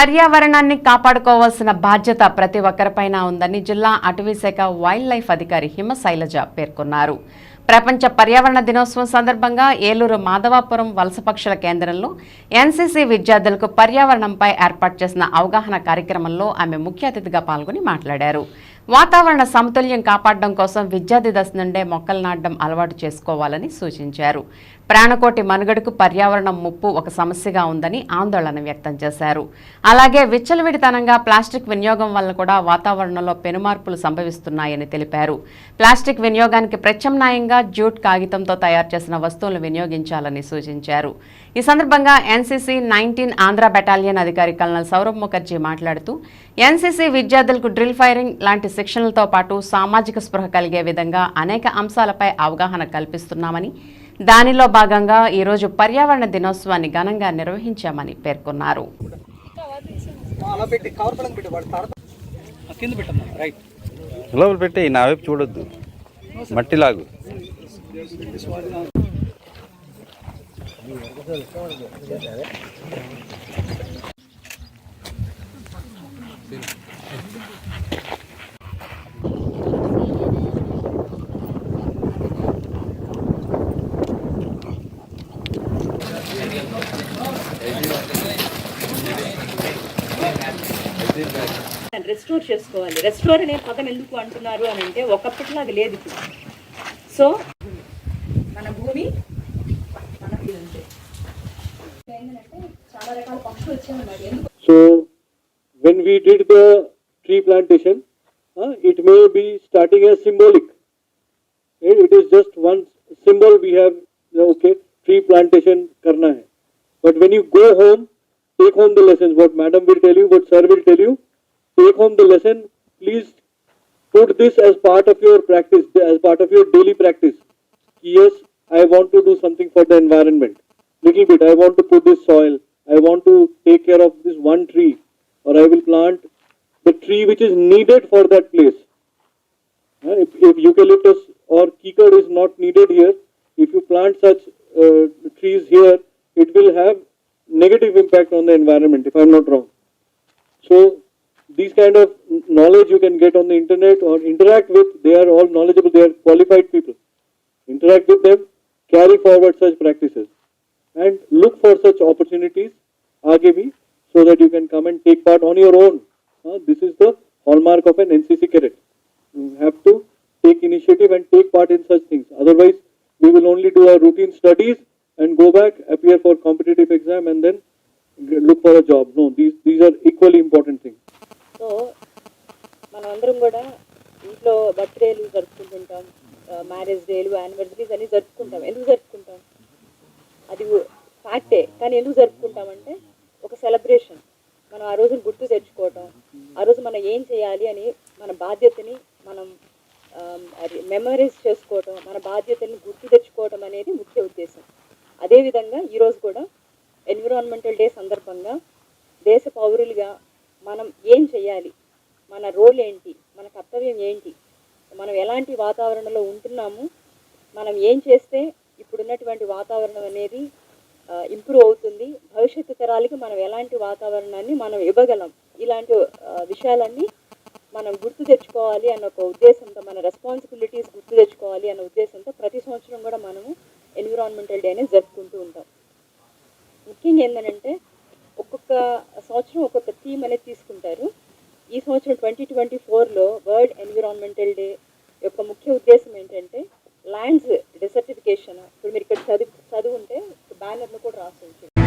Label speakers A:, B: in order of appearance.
A: పర్యావరణాన్ని కాపాడుకోవాల్సిన బాధ్యత ప్రతి ఒక్కరిపైన ఉందని జిల్లా అటవీ శాఖ వైల్డ్ లైఫ్ అధికారి హిమ శైలజ పేర్కొన్నారు. ప్రపంచ పర్యావరణ దినోత్సవం సందర్భంగా ఏలూరు మాధవాపురం వలస పక్షుల కేంద్రంలో ఎన్సీసీ విద్యార్థులకు పర్యావరణంపై ఏర్పాటు చేసిన అవగాహన కార్యక్రమంలో ఆమె ముఖ్య అతిథిగా పాల్గొని మాట్లాడారు. వాతావరణ సమతుల్యం కాపాడడం కోసం విద్యార్థి దశ నుండే మొక్కలు నాటడం అలవాటు చేసుకోవాలని సూచించారు. ప్రాణకోటి మనుగడకు పర్యావరణం ముప్పు ఒక సమస్యగా ఉందని ఆందోళన వ్యక్తం చేశారు. అలాగే విచ్చలవిడితనంగా ప్లాస్టిక్ వినియోగం వల్ల కూడా వాతావరణంలో పెనుమార్పులు సంభవిస్తున్నాయని తెలిపారు. ప్లాస్టిక్ వినియోగానికి ప్రత్యామ్నాయంగా జూట్ కాగితంతో తయారు చేసిన వస్తువులను వినియోగించాలని సూచించారు. ఈ సందర్భంగా ఎన్సీసీ నైన్టీన్ ఆంధ్ర బెటాలియన్ అధికారి కల్నల్ సౌరభ్ ముఖర్జీ మాట్లాడుతూ ఎన్సీసీ విద్యార్థులకు డ్రిల్ ఫైరింగ్ లాంటి శిక్షణలతో పాటు సామాజిక స్పృహ కలిగే విధంగా అనేక అంశాలపై అవగాహన కల్పిస్తున్నామని దానిలో భాగంగా ఈరోజు పర్యావరణ దినోత్సవాన్ని ఘనంగా నిర్వహించామని పేర్కొన్నారు.
B: లోపల పెట్టి నా వైపు చూడొద్దు. మట్టిలాగు.
C: రెస్టోర్ చేసుకోవాలి రెస్టోర్ అనే పదం ఎందుకు అంటున్నారు అని అంటే ఒకప్పటిలాగా లేదు ఇప్పుడు సో మన భూమి మనకి అంతే ఏంటంటే చాలా రకాల పక్షులు వచ్చాయన్నమాట ఎందుకు
D: So when we did the tree plantation, uh, it may be starting as symbolic. Eh, It is just one symbol we have, uh, okay, tree plantation karna hai. But when you go home, take home the lessons, what madam will tell you, what sir will tell you, take home the lesson, please put this as part of your practice, as part of your daily practice. Yes, I want to do something for the environment. Little bit, I want to put this soil, I want to take care of this one tree, or I will plant the tree which is needed for that place. Uh, If, if eucalyptus or kikar is not needed here, if you plant such uh, trees here, it will have negative impact on the environment, if I'm not wrong. So these kind of knowledge you can get on the internet or interact with, they are all knowledgeable, they are qualified people. Interact with them, carry forward such practices and look for such opportunities, RGB, so that you can come and take part on your own. Uh, this is the hallmark of an NCC cadet. You have to take initiative and take part in such things. Otherwise, we will only do our routine studies and go back, appear for competitive exam and then look for a job. No, these, these are equally important things.
C: అందరం కూడా ఇంట్లో బర్త్డేలు జరుపుకుంటుంటాం. Marriage డేలు anniversaries అన్ని జరుపుకుంటాం. ఎందుకు జరుపుకుంటాం? అది ఫ్యాక్టే కానీ ఎందుకు జరుపుకుంటామంటే ఒక సెలబ్రేషన్ మనం ఆ రోజును గుర్తు తెచ్చుకోవటం. ఆ రోజు మనం ఏం చేయాలి అని మన బాధ్యతని మనం మెమరీస్ చేసుకోవటం మన బాధ్యతని గుర్తు తెచ్చుకోవటం అనేది ముఖ్య ఉద్దేశం. అదేవిధంగా ఈరోజు కూడా ఎన్విరాన్మెంటల్ డే సందర్భంగా దేశ పౌరులుగా మనం ఏం చేయాలి? మన రోల్ ఏంటి? మన కర్తవ్యం ఏంటి? మనం ఎలాంటి వాతావరణంలో ఉంటున్నాము? మనం ఏం చేస్తే ఇప్పుడున్నటువంటి వాతావరణం అనేది ఇంప్రూవ్ అవుతుంది? భవిష్యత్తు తరాలకి మనం ఎలాంటి వాతావరణాన్ని మనం ఇవ్వగలం? ఇలాంటి విషయాలన్నీ మనం గుర్తు తెచ్చుకోవాలి అన్న ఒక ఉద్దేశంతో మన రెస్పాన్సిబిలిటీస్ గుర్తు తెచ్చుకోవాలి అన్న ఉద్దేశంతో ప్రతి సంవత్సరం కూడా మనము ఎన్విరాన్మెంటల్ డే అనేది జరుపుకుంటూ ఉంటాం. ముఖ్యంగా ఏంటంటే ఒక్కొక్క సంవత్సరం ఒక్కొక్క థీమ్ అనేది తీసుకుంటారు. ఈ సంవత్సరం ట్వంటీ ట్వంటీ ఫోర్లో వరల్డ్ ఎన్విరాన్మెంటల్ డే యొక్క ముఖ్య ఉద్దేశం ఏంటంటే ల్యాండ్స్ డిసర్టిఫికేషన్ ఇప్పుడు మీరు ఇక్కడ చదువు చదువు ఉంటే బ్యానర్ను కూడా రాసి